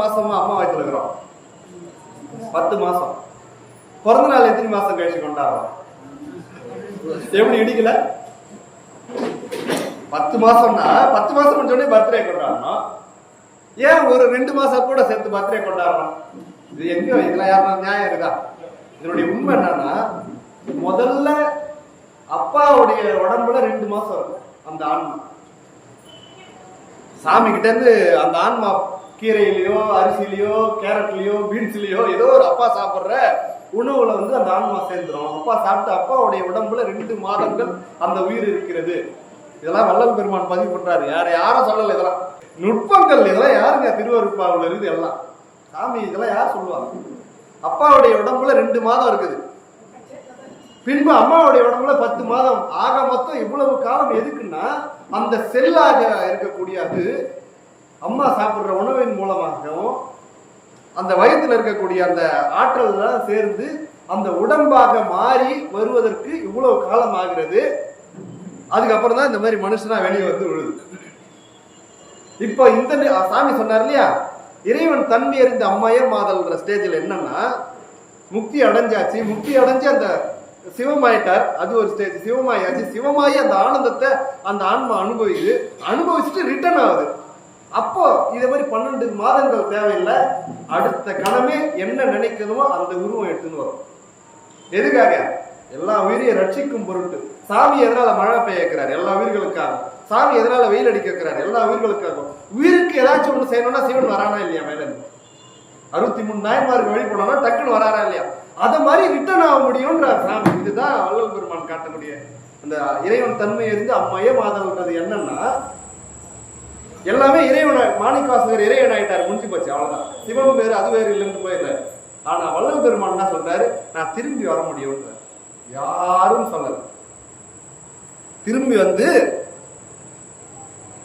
மாசமா அம்மா வயித்துல இருக்கிறோம். பத்து மாசம். பிறந்த நாள் எத்தனை மாசம் கழிச்சு கொண்டாடுறோம்? எப்படி இடிக்கல? பத்து மாசம்னா பத்து மாசம் முடிஞ்சோடனே பர்த்டே கொண்டாடணும். ஏன் ஒரு ரெண்டு மாசம் கூட சேர்த்து பர்த்டே கொண்டாடுறோம்? இது எங்கேயோ இதுல யாரும் நியாயம் இருக்கா? இதனுடைய உண்மை என்னன்னா முதல்ல அப்பாவுடைய உடம்புல ரெண்டு மாசம் இருக்கும் அந்த ஆன்மா. சாமி கிட்ட இருந்து அந்த ஆன்மா கீரையிலயோ அரிசியிலயோ கேரட்லயோ பீன்ஸ்லயோ ஏதோ ஒரு அப்பா சாப்பிடுற உணவுல வந்து அந்த ஆன்மா சேர்ந்துரும். அப்பா சாப்பிட்டு அப்பாவுடைய உடம்புல ரெண்டு மாதங்கள் அந்த உயிர் இருக்கிறது. இதெல்லாம் வல்லல் பெருமான் பதிவு பண்றாரு. யார யாரும் சொல்லல இதெல்லாம். நுட்பங்கள் இதெல்லாம் யாருங்க? திருவருப்பாவில் இருக்குது எல்லாம். சாமி இதெல்லாம் யார் சொல்லுவாங்க? அப்பாவுடைய உடம்புல ரெண்டு மாதம் இருக்குது. பின்பு அம்மாவுடைய உடம்புல பத்து மாதம். ஆக மொத்தம் இவ்வளவு காலம் எதுக்குன்னா அந்த செல்லாக இருக்கக்கூடிய அது அம்மா சாப்பிடுற அந்த வயதில் இருக்கக்கூடிய அந்த ஆற்றல்லாம் சேர்ந்து அந்த உடம்பாக மாறி வருவதற்கு இவ்வளவு காலம் ஆகிறது. அதுக்கப்புறம் தான் இந்த மாதிரி மனுஷனா வெளியே வந்து விழுது. இப்போ இந்த சாமி சொன்னார் இல்லையா? இறைவன் தன்மை அறிந்த அம்மையர் மாதல்ன்ற ஸ்டேஜில் என்னன்னா முக்தி அடைஞ்சாச்சு. முக்தி அடைஞ்சு அந்த சிவமாயிட்டார். அது ஒரு ஸ்டேஜ் சிவமாயாச்சு. சிவமாயி அந்த ஆனந்தத்தை அந்த ஆன்மா அனுபவிக்குது. அனுபவிச்சுட்டு ரிட்டர்ன் ஆகுது. அப்போ இதே மாதிரி பன்னெண்டு மாதங்கள் தேவையில்லை. அடுத்த கணமே என்ன நினைக்கணுமோ அந்த உருவம் எடுத்துன்னு வரும். எதுக்காக? எல்லா உயிரையும் ரட்சிக்கும் பொருட்டு. சாமி எதனால மழை பெய்ய வைக்கிறார் எல்லா உயிர்களுக்காக. சாமி எதனால வெயில் அடிக்க வைக்கிறார் எல்லா உயிர்களுக்காகவும் உயிருக்கு ஏதாச்சும் ஒண்ணு செய்யணும்னா சிவன் வரானா இல்லையா மேல? அறுபத்தி மூணு நாயன்மாருக்கு வழி போனோம்னா டக்குன்னு வராரா இல்லையா? அத மாதிரி ரிட்டர்ன் ஆக முடியும்ன்ற சாமி. இதுதான் வள்ளல் பெருமான் காட்டக்கூடிய அந்த இறைவன் தன்மை இருந்து அம்மையே மாதல்ன்றது என்னன்னா எல்லாமே மாணிக்கவாசகர் இறையன் ஆயிட்டார் முடிஞ்சு போச்சு அவ்வளவுதான். சிவம் வேறு அது வேறு இல்லைன்னு போயிடல ஆனா வள்ளல் பெருமான் என்ன சொல்றாரு? நான் திரும்பி வர முடியும்ன்ற யாரும் சொல்லல. திரும்பி வந்து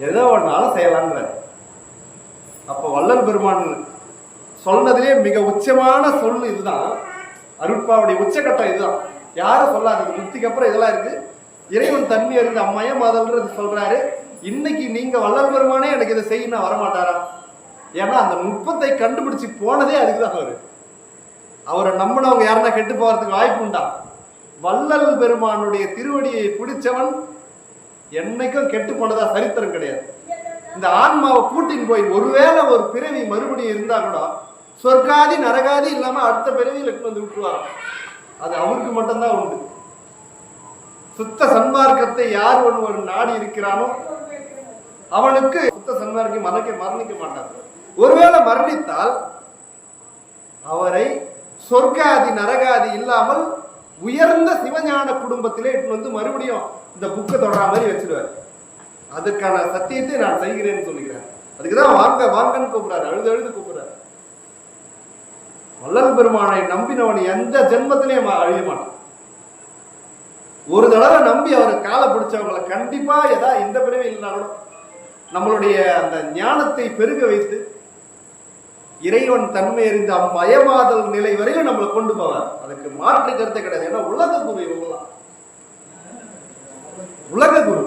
எதோ ஒன்னாலும் செய்யலான்ற அப்ப வல்லல் பெருமான் சொன்னதுலேயே மிக உச்சமான சொல் இதுதான். அருட்பாவுடைய உச்சக்கட்டம் இதுதான். யாரும் சொல்லாதது முத்திக்கு அப்புறம் இதெல்லாம் இருக்கு. இறைவன் தண்ணி அறிந்த அம்மைய மாதல்ன்றது சொல்றாரு. இன்னைக்கு நீங்க வள்ளல் பெருமானே எனக்கு இதை செய்ய வரமாட்டாரா? ஏன்னா அந்த நுட்பத்தை கண்டுபிடிச்சு போனதே அதுக்குதான் அவரு. அவரை நம்பினவங்க யாருன்னா கெட்டு போறதுக்கு வாய்ப்பு உண்டா? வள்ளல் பெருமானுடைய திருவடியை பிடிச்சவன் என்னைக்கும் கெட்டு போனதா சரித்திரம் கிடையாது. இந்த ஆன்மாவை கூட்டின்னு போய் ஒருவேளை ஒரு பிறவி மறுபடியும் இருந்தா கூட சொர்க்காதி நரகாதி இல்லாம அடுத்த பிறவியில் எடுத்து வந்து விட்டுருவார்? அது அவருக்கு மட்டும்தான் உண்டு. சுத்த சன்மார்க்கத்தை யார் ஒருவர் நாடி இருக்கிறானோ அவனுக்கு சுத்த சன்மார்க்கி மரணிக்க மரணிக்க மாட்டார் ஒருவேளை மரணித்தால் அவரை சொர்க்காதி நரகாதி இல்லாமல் உயர்ந்த சிவஞான குடும்பத்திலே இட்டு வந்து மறுபடியும் இந்த புக்கை தொடரா மாதிரி வச்சிருவார் அதுக்கான சத்தியத்தை நான் செய்கிறேன்னு சொல்லுகிறேன் அதுக்குதான் வாங்க வாங்கன்னு கூப்பிடுறாரு. அழுது அழுது கூப்பிடுறாரு. வள்ளல் பெருமானை நம்பினவன் எந்த ஜென்மத்திலையும் அழிய மாட்டான். ஒரு தடவை நம்பி அவர் காலை பிடிச்சவங்களை கண்டிப்பா ஏதா இந்த பிறவி இல்லைனாலும் நம்மளுடைய அந்த ஞானத்தை பெருக வைத்து இறைவன் தன்மை அறிந்த மயமாதல் நிலை வரையும் நம்மளை கொண்டு போவார். அதுக்கு மாற்று கருத்தை கிடையாது. ஏன்னா உலக குரு இவங்களாம் உலக குரு